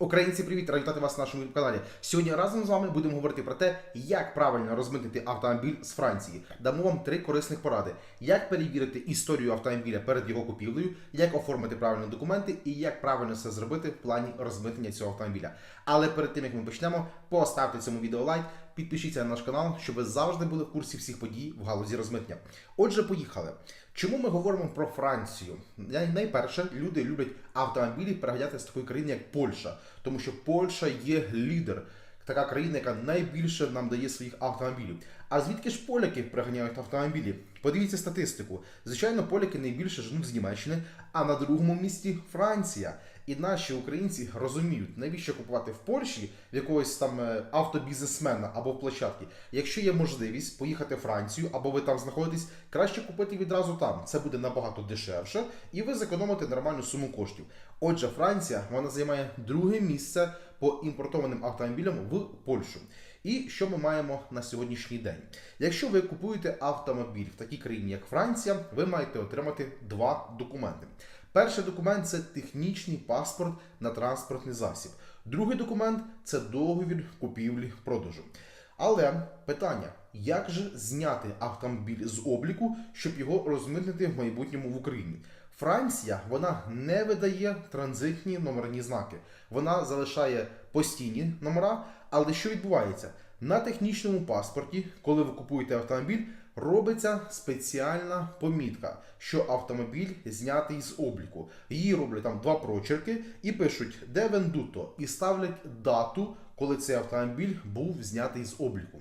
Українці, привіт! Раді вітати вас на нашому каналі. Сьогодні разом з вами будемо говорити про те, як правильно розмитнити автомобіль з Франції. Дамо вам три корисних поради: як перевірити історію автомобіля перед його купівлею, як оформити правильні документи і як правильно це зробити в плані розмитнення цього автомобіля. Але перед тим як ми почнемо, поставте цьому відео лайк, підпишіться на наш канал, щоб ви завжди були в курсі всіх подій в галузі розмитнення. Отже, поїхали. Чому ми говоримо про Францію? Найперше, люди люблять автомобілі переганяти з такої країни, як Польща, тому що Польща є лідер, така країна, яка найбільше нам дає своїх автомобілів. А звідки ж поляки приганяють автомобілі? Подивіться статистику. Звичайно, поляки найбільше женуть з Німеччини, а на другому місці Франція. І наші українці розуміють, навіщо купувати в Польщі в якогось там е, автобізнесмена або в площадки. Якщо є можливість поїхати в Францію або ви там знаходитесь, краще купити відразу там. Це буде набагато дешевше, і ви зекономите нормальну суму коштів. Отже, Франція вона займає друге місце по імпортованим автомобілям в Польщу. І що ми маємо на сьогоднішній день? Якщо ви купуєте автомобіль в такій країні, як Франція, ви маєте отримати два документи. Перший документ це технічний паспорт на транспортний засіб. Другий документ це договір купівлі-продажу. Але питання: як же зняти автомобіль з обліку, щоб його розмитнити в майбутньому в Україні? Франція вона не видає транзитні номерні знаки. Вона залишає постійні номера. Але що відбувається? На технічному паспорті, коли ви купуєте автомобіль, робиться спеціальна помітка, що автомобіль знятий з обліку. Її роблять там два прочерки і пишуть де вендуто, і ставлять дату, коли цей автомобіль був знятий з обліку.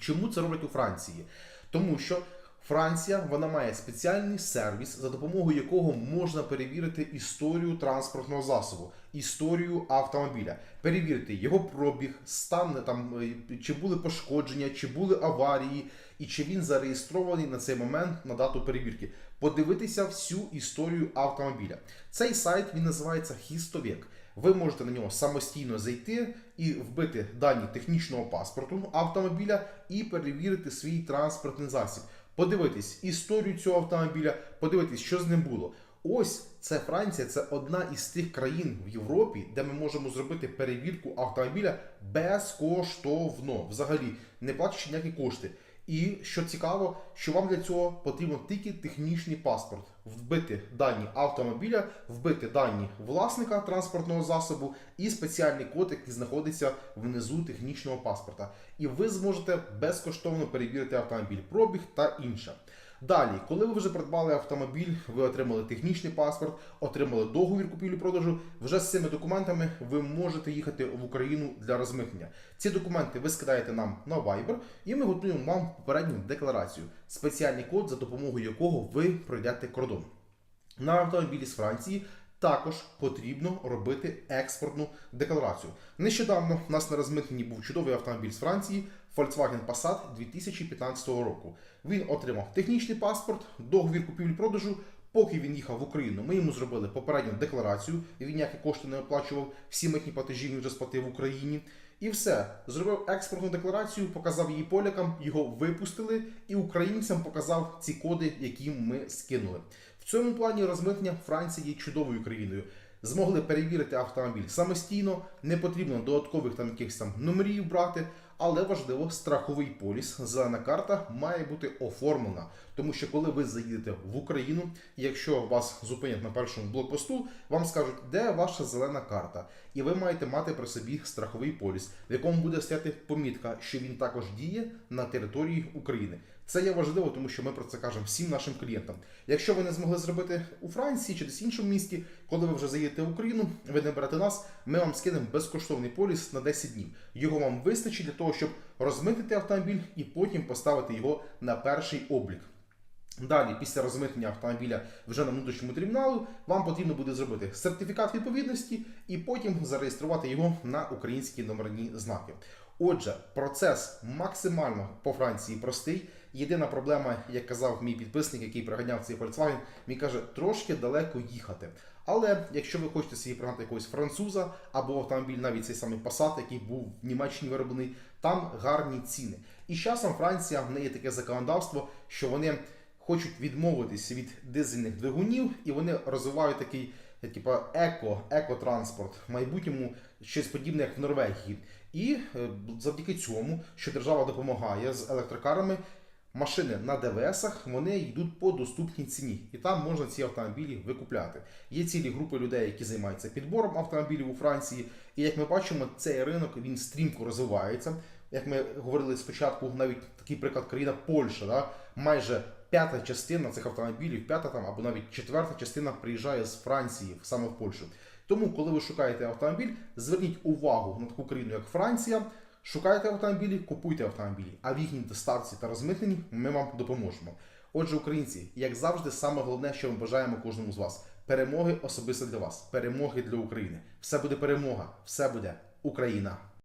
Чому це роблять у Франції? Тому що Франція вона має спеціальний сервіс, за допомогою якого можна перевірити історію транспортного засобу, історію автомобіля, перевірити його пробіг, стан там е, чи були пошкодження, чи були аварії, і чи він зареєстрований на цей момент на дату перевірки. Подивитися всю історію автомобіля. Цей сайт він називається Хістовік. Ви можете на нього самостійно зайти і вбити дані технічного паспорту автомобіля і перевірити свій транспортний засіб. Подивитись історію цього автомобіля, подивитись, що з ним було. Ось це Франція, це одна із тих країн в Європі, де ми можемо зробити перевірку автомобіля безкоштовно, взагалі не платячи ніякі кошти. І що цікаво, що вам для цього потрібен тільки технічний паспорт, вбити дані автомобіля, вбити дані власника транспортного засобу і спеціальний код, який знаходиться внизу технічного паспорта. І ви зможете безкоштовно перевірити автомобіль, пробіг та інше. Далі, коли ви вже придбали автомобіль, ви отримали технічний паспорт, отримали договір купівлі-продажу. Вже з цими документами ви можете їхати в Україну для розмитнення. Ці документи ви скидаєте нам на Viber, і ми готуємо вам попередню декларацію, спеціальний код, за допомогою якого ви пройдете кордон. На автомобілі з Франції також потрібно робити експортну декларацію. Нещодавно в нас на розмитненні був чудовий автомобіль з Франції Volkswagen Passat 2015 року. Він отримав технічний паспорт, договір купівлі-продажу. Поки він їхав в Україну, ми йому зробили попередню декларацію. Він ніякі кошти не оплачував, всі митні платежі він вже сплатив в Україні. І все, зробив експортну декларацію, показав її полякам, його випустили, і українцям показав ці коди, які ми скинули. Цьому плані розмитнення Франції є чудовою країною. Змогли перевірити автомобіль самостійно, не потрібно додаткових там якихось там номерів брати, але важливо, страховий поліс, зелена карта має бути оформлена. Тому що коли ви заїдете в Україну, якщо вас зупинять на першому блокпосту, вам скажуть, де ваша зелена карта, і ви маєте мати при собі страховий поліс, в якому буде стояти помітка, що він також діє на території України. Це є важливо, тому що ми про це кажемо всім нашим клієнтам. Якщо ви не змогли зробити у Франції чи десь іншому місті, коли ви вже заїдете в Україну, ви не берете нас, ми вам скинемо безкоштовний поліс на 10 днів. Його вам вистачить для того, щоб розмитити автомобіль і потім поставити його на перший облік. Далі, після розмитнення автомобіля вже на внутрішньому терміналу, вам потрібно буде зробити сертифікат відповідності і потім зареєструвати його на українські номерні знаки. Отже, процес максимально по Франції простий. Єдина проблема, як казав мій підписник, який приганяв цей Volkswagen, він каже, трошки далеко їхати. Але якщо ви хочете собі пригнати якогось француза або автомобіль, навіть цей самий Passat, який був в Німеччині вироблений, там гарні ціни. І з часом Франція в неї таке законодавство, що вони хочуть відмовитися від дизельних двигунів, і вони розвивають такий типа еко, екотранспорт, в майбутньому щось подібне, як в Норвегії. І е, завдяки цьому, що держава допомагає з електрокарами, машини на ДВСах вони йдуть по доступній ціні, і там можна ці автомобілі викупляти. Є цілі групи людей, які займаються підбором автомобілів у Франції. І як ми бачимо, цей ринок він стрімко розвивається. Як ми говорили спочатку, навіть такий приклад країна Польща, да? майже п'ята частина цих автомобілів, п'ята там або навіть четверта частина приїжджає з Франції саме в Польщу. Тому, коли ви шукаєте автомобіль, зверніть увагу на таку країну, як Франція. Шукайте автомобілі, купуйте автомобілі, а в їхній доставці та розмитненні ми вам допоможемо. Отже, українці, як завжди, саме головне, що ми бажаємо кожному з вас перемоги особисто для вас, перемоги для України. Все буде перемога, все буде Україна.